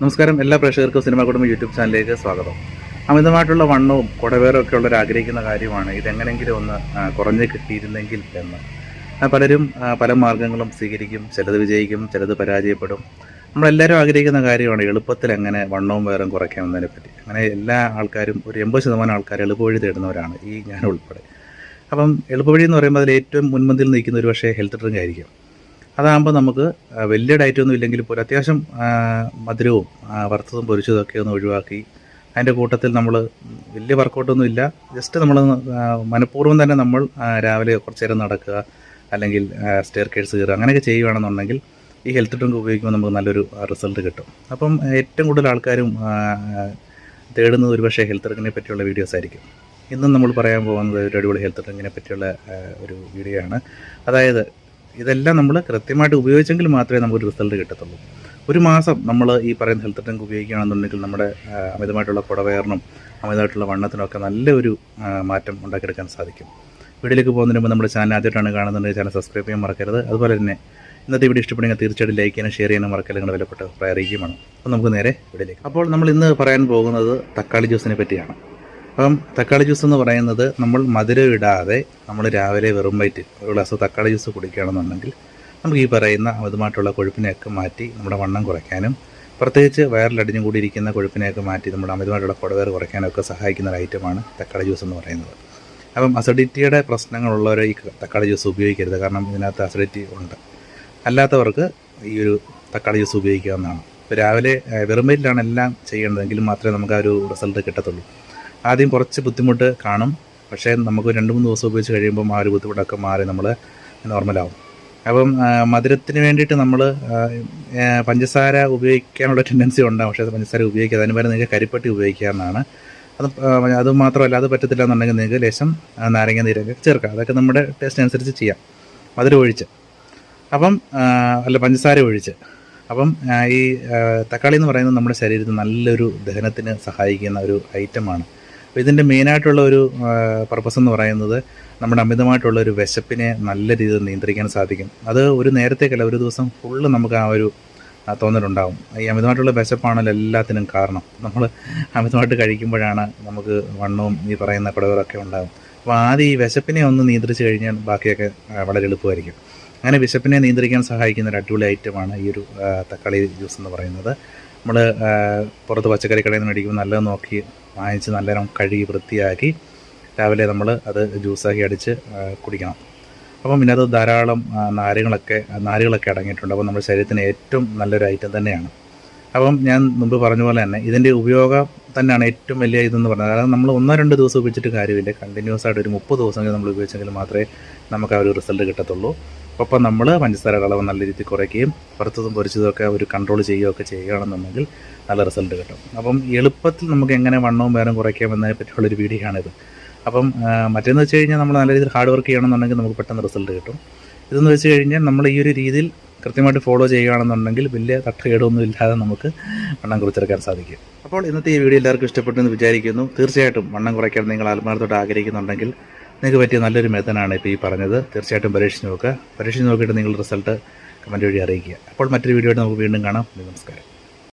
നമസ്കാരം. എല്ലാ പ്രേക്ഷകർക്കും സിനിമ കുടുംബം യൂട്യൂബ് ചാനലിലേക്ക് സ്വാഗതം. അമിതമായിട്ടുള്ള വണ്ണവും കുടവേറും ഒക്കെ ഉള്ളവർ ആഗ്രഹിക്കുന്ന കാര്യമാണ് ഇതെങ്ങനെങ്കിലും ഒന്ന് കുറഞ്ഞു കിട്ടിയിരുന്നെങ്കിൽ എന്ന്. പലരും പല മാർഗങ്ങളും സ്വീകരിക്കും ചിലത് വിജയിക്കും ചിലത് പരാജയപ്പെടും. നമ്മളെല്ലാവരും ആഗ്രഹിക്കുന്ന കാര്യമാണ് എളുപ്പത്തിൽ എങ്ങനെ വണ്ണവും വേറും കുറയ്ക്കാമെന്നതിനെ പറ്റി. അങ്ങനെ എല്ലാ ആൾക്കാരും ഒരു എൺപത് ശതമാനം ആൾക്കാർ എളുപ്പവഴി തേടുന്നവരാണ് ഈ ഞാൻ ഉൾപ്പെടെ. അപ്പം എളുപ്പവഴി എന്ന് പറയുമ്പോൾ അതിൽ ഏറ്റവും മുൻപന്തിയിൽ നിൽക്കുന്ന ഒരു പക്ഷേ ഹെൽത്ത് ഡ്രിങ്ക് ആയിരിക്കും. അതാകുമ്പോൾ നമുക്ക് വലിയ ഡയറ്റ് ഒന്നും ഇല്ലെങ്കിൽ പോലും അത്യാവശ്യം മധുരവും വറുത്തതും പൊരിച്ചതും ഒക്കെ ഒന്ന് ഒഴിവാക്കി അതിന്റെ കൂട്ടത്തിൽ നമ്മൾ വലിയ വർക്കൗട്ടൊന്നും ഇല്ല. ജസ്റ്റ് നമ്മൾ മനഃപൂർവം തന്നെ നമ്മൾ രാവിലെ കുറച്ച് നേരം നടക്കുക അല്ലെങ്കിൽ സ്റ്റെയർ കേഴ്സ് കയറുക അങ്ങനെയൊക്കെ ചെയ്യുകയാണെന്നുണ്ടെങ്കിൽ ഈ ഹെൽത്ത് ഡ്രിങ്ക് ഉപയോഗിക്കുമ്പോൾ നമുക്ക് നല്ലൊരു റിസൾട്ട് കിട്ടും. അപ്പം ഏറ്റവും കൂടുതൽ ആൾക്കാരും തേടുന്നത് ഒരുപക്ഷെ ഹെൽത്ത് ഡ്രിങ്കിനെ പറ്റിയുള്ള വീഡിയോസ് ആയിരിക്കും. ഇന്നും നമ്മൾ പറയാൻ പോകുന്നത് ഒരു അടിപൊളി ഹെൽത്ത് ഡ്രിങ്കിനെ പറ്റിയുള്ള ഒരു വീഡിയോ ആണ്. അതായത് ഇതെല്ലാം നമ്മൾ കൃത്യമായിട്ട് ഉപയോഗിച്ചെങ്കിൽ മാത്രമേ നമുക്കൊരു റിസൾട്ട് കിട്ടത്തുള്ളൂ. ഒരു മാസം നമ്മൾ ഈ പറയുന്ന ഹെൽത്ത് ടെങ്ക് ഉപയോഗിക്കുകയാണെന്നുണ്ടെങ്കിൽ നമ്മുടെ അമിതമായിട്ടുള്ള കുടവയറിനും അമിതമായിട്ടുള്ള വണ്ണത്തിനും ഒക്കെ നല്ലൊരു മാറ്റം ഉണ്ടാക്കിയെടുക്കാൻ സാധിക്കും. വീഡിയോയിലേക്ക് പോകുന്നതിന് മുമ്പ് നമ്മുടെ ചാനൽ ആദ്യമായിട്ടാണ് കാണുന്നുണ്ടെങ്കിൽ ചാനൽ സബ്സ്ക്രൈബ് ചെയ്യാൻ മറക്കരുത്. അതുപോലെ തന്നെ ഇന്നത്തെ വീഡിയോ ഇഷ്ടപ്പെടുമെങ്കിൽ തീർച്ചയായിട്ടും ലൈക്ക് ചെയ്യാനും ഷെയർ ചെയ്യാനും മറക്കല്ല നിങ്ങളുടെ വിലപ്പെട്ട അഭിപ്രായം അറിയിക്കുമാണ് അപ്പോൾ നമുക്ക് നേരെ വീഡിയോയിലേക്ക്. അപ്പോൾ നമ്മൾ ഇന്ന് പറയാൻ പോകുന്നത് തക്കാളി ജ്യൂസിനെ പറ്റിയാണ്. അപ്പം തക്കാളി ജ്യൂസ് എന്ന് പറയുന്നത് നമ്മൾ മധുരം ഇടാതെ നമ്മൾ രാവിലെ വെറും വയറ്റിൽ ഒരു ഗ്ലാസ് തക്കാളി ജ്യൂസ് കുടിക്കുകയാണെന്നുണ്ടെങ്കിൽ നമുക്ക് ഈ പറയുന്ന അമിതമായിട്ടുള്ള കൊഴുപ്പിനെയൊക്കെ മാറ്റി നമ്മുടെ വണ്ണം കുറയ്ക്കാനും പ്രത്യേകിച്ച് വയറിലടിഞ്ഞു കൂടിയിരിക്കുന്ന കൊഴുപ്പിനെയൊക്കെ മാറ്റി നമ്മുടെ അമിതമായിട്ടുള്ള കുടവേർ കുറയ്ക്കാനും ഒക്കെ സഹായിക്കുന്ന ഒരു ഐറ്റമാണ് തക്കാളി ജ്യൂസ് എന്ന് പറയുന്നത്. അപ്പം അസിഡിറ്റിയുടെ പ്രശ്നങ്ങളുള്ളവർ ഈ തക്കാളി ജ്യൂസ് ഉപയോഗിക്കരുത്. കാരണം ഇതിനകത്ത് അസിഡിറ്റി ഉണ്ട്. അല്ലാത്തവർക്ക് ഈ ഒരു തക്കാളി ജ്യൂസ് ഉപയോഗിക്കാവുന്നതാണ്. രാവിലെ വെറുമ്പയിലാണ് എല്ലാം ചെയ്യേണ്ടതെങ്കിലും മാത്രമേ നമുക്ക് ആ ഒരു റിസൾട്ട് കിട്ടത്തുള്ളൂ. ആദ്യം കുറച്ച് ബുദ്ധിമുട്ട് കാണും. പക്ഷേ നമുക്ക് രണ്ട് മൂന്ന് ദിവസം ഉപയോഗിച്ച് കഴിയുമ്പം ആ ഒരു ബുദ്ധിമുട്ടൊക്കെ മാറി നമ്മൾ നോർമലാവും. അപ്പം മധുരത്തിന് വേണ്ടിയിട്ട് നമ്മൾ പഞ്ചസാര ഉപയോഗിക്കാനുള്ള ടെൻഡൻസി ഉണ്ടാകും പക്ഷേ പഞ്ചസാര ഉപയോഗിക്കാതെ അതിന് പകരം നിങ്ങൾക്ക് കരിപ്പട്ടി ഉപയോഗിക്കാമെന്നാണ് അത് അത് മാത്രമല്ല അത് പറ്റത്തില്ല എന്നുണ്ടെങ്കിൽ നിങ്ങൾക്ക് ലേശം നാരങ്ങ നീരൊക്കെ ചേർക്കാം. അതൊക്കെ നമ്മുടെ ടേസ്റ്റ് അനുസരിച്ച് ചെയ്യാം. മധുരം ഒഴിച്ച്. അപ്പം അല്ല പഞ്ചസാര ഒഴിച്ച്. അപ്പം ഈ തക്കാളി എന്ന് പറയുന്നത് നമ്മുടെ ശരീരത്തിൽ നല്ലൊരു ദഹനത്തിന് സഹായിക്കുന്ന ഒരു ഐറ്റമാണ്. അപ്പോൾ ഇതിന്റെ മെയിനായിട്ടുള്ള ഒരു പർപ്പസ് എന്ന് പറയുന്നത് നമ്മുടെ അമിതമായിട്ടുള്ള ഒരു വിശപ്പിനെ നല്ല രീതിയിൽ നിയന്ത്രിക്കാൻ സാധിക്കും. അത് ഒരു നേരത്തേക്കല്ല ഒരു ദിവസം ഫുള്ള് നമുക്ക് ആ ഒരു തോന്നലുണ്ടാവും. ഈ അമിതമായിട്ടുള്ള വിശപ്പാണല്ലോ എല്ലാത്തിനും കാരണം. നമ്മൾ അമിതമായിട്ട് കഴിക്കുമ്പോഴാണ് നമുക്ക് വണ്ണവും ഈ പറയുന്ന കുടകളൊക്കെ ഉണ്ടാകും അപ്പോൾ ആദ്യം ഈ വിശപ്പിനെ ഒന്ന് നിയന്ത്രിച്ച് കഴിഞ്ഞാൽ ബാക്കിയൊക്കെ വളരെ എളുപ്പമായിരിക്കും. അങ്ങനെ വിശപ്പിനെ നിയന്ത്രിക്കാൻ സഹായിക്കുന്ന ഒരു അടിപൊളി ഐറ്റമാണ് ഈ ഒരു തക്കാളി ജ്യൂസ് എന്ന് പറയുന്നത്. നമ്മൾ പുറത്ത് പച്ചക്കറി കടയിൽ നിന്ന് മേടിക്കുമ്പോൾ നല്ലത് നോക്കി വാങ്ങിച്ച് നല്ലവണ്ണം കഴുകി വൃത്തിയാക്കി രാവിലെ നമ്മൾ അത് ജ്യൂസാക്കി അടിച്ച് കുടിക്കണം. അപ്പം പിന്നെ അത് ധാരാളം നാരുകളൊക്കെ നാരുകളൊക്കെ അടങ്ങിയിട്ടുണ്ട്. അപ്പോൾ നമ്മുടെ ശരീരത്തിന് ഏറ്റവും നല്ലൊരു ഐറ്റം തന്നെയാണ്. അപ്പം ഞാൻ മുമ്പ് പറഞ്ഞ പോലെ തന്നെ ഇതിന്റെ ഉപയോഗം തന്നെയാണ് ഏറ്റവും വലിയ ഇതെന്ന് പറഞ്ഞത്. കാരണം നമ്മൾ ഒന്നോ രണ്ടോ ദിവസം ഉപയോഗിച്ചിട്ട് കാര്യമില്ല. കണ്ടിന്യൂസ് ആയിട്ട് ഒരു മുപ്പത് ദിവസമെങ്കിലും നമ്മൾ ഉപയോഗിച്ചെങ്കിൽ മാത്രമേ നമുക്ക് ആ ഒരു റിസൾട്ട് കിട്ടത്തുള്ളൂ. ഒപ്പം നമ്മൾ പഞ്ചസാരയുടെ അളവ് നല്ല രീതിയിൽ കുറയ്ക്കുകയും പുറത്തതും പൊരിച്ചതും ഒക്കെ ഒരു കൺട്രോൾ ചെയ്യുകയൊക്കെ ചെയ്യുകയാണെന്നുണ്ടെങ്കിൽ നല്ല റിസൾട്ട് കിട്ടും. അപ്പം എളുപ്പത്തിൽ നമുക്ക് എങ്ങനെ വണ്ണവും വേറും കുറയ്ക്കാം എന്നതിനെ പറ്റിയുള്ളൊരു വീഡിയോ ആണിത് അപ്പം മറ്റേന്ന് വെച്ച് കഴിഞ്ഞാൽ നമ്മൾ നല്ല രീതിയിൽ ഹാർഡ് വർക്ക് ചെയ്യണമെന്നുണ്ടെങ്കിൽ നമുക്ക് പെട്ടെന്ന് റിസൾട്ട് കിട്ടും. ഇതെന്ന് വെച്ച് കഴിഞ്ഞാൽ നമ്മൾ ഈ ഒരു രീതിയിൽ കൃത്യമായിട്ട് ഫോളോ ചെയ്യുകയാണെന്നുണ്ടെങ്കിൽ വലിയ തട്ടുകേടൊന്നും ഇല്ലാതെ നമുക്ക് വണ്ണം കുറച്ചെടുക്കാൻ സാധിക്കും. അപ്പോൾ ഇന്നത്തെ ഈ വീഡിയോ എല്ലാവർക്കും ഇഷ്ടപ്പെട്ടു എന്ന് വിചാരിക്കുന്നു. തീർച്ചയായിട്ടും വണ്ണം കുറയ്ക്കാൻ നിങ്ങൾ ആത്മാർത്ഥമായിട്ട് ആഗ്രഹിക്കുന്നുണ്ടെങ്കിൽ നിങ്ങൾക്ക് പറ്റിയ നല്ലൊരു മെത്തനാണ് ഇപ്പോൾ ഈ പറഞ്ഞത്. തീർച്ചയായിട്ടും പരീക്ഷിച്ച് നോക്കുക. പരീക്ഷിച്ച് നോക്കിയിട്ട് നിങ്ങൾ റിസൾട്ട് കമന്റ് വഴി അറിയിക്കുക. അപ്പോൾ മറ്റൊരു വീഡിയോ നമുക്ക് വീണ്ടും കാണാം. നമസ്കാരം.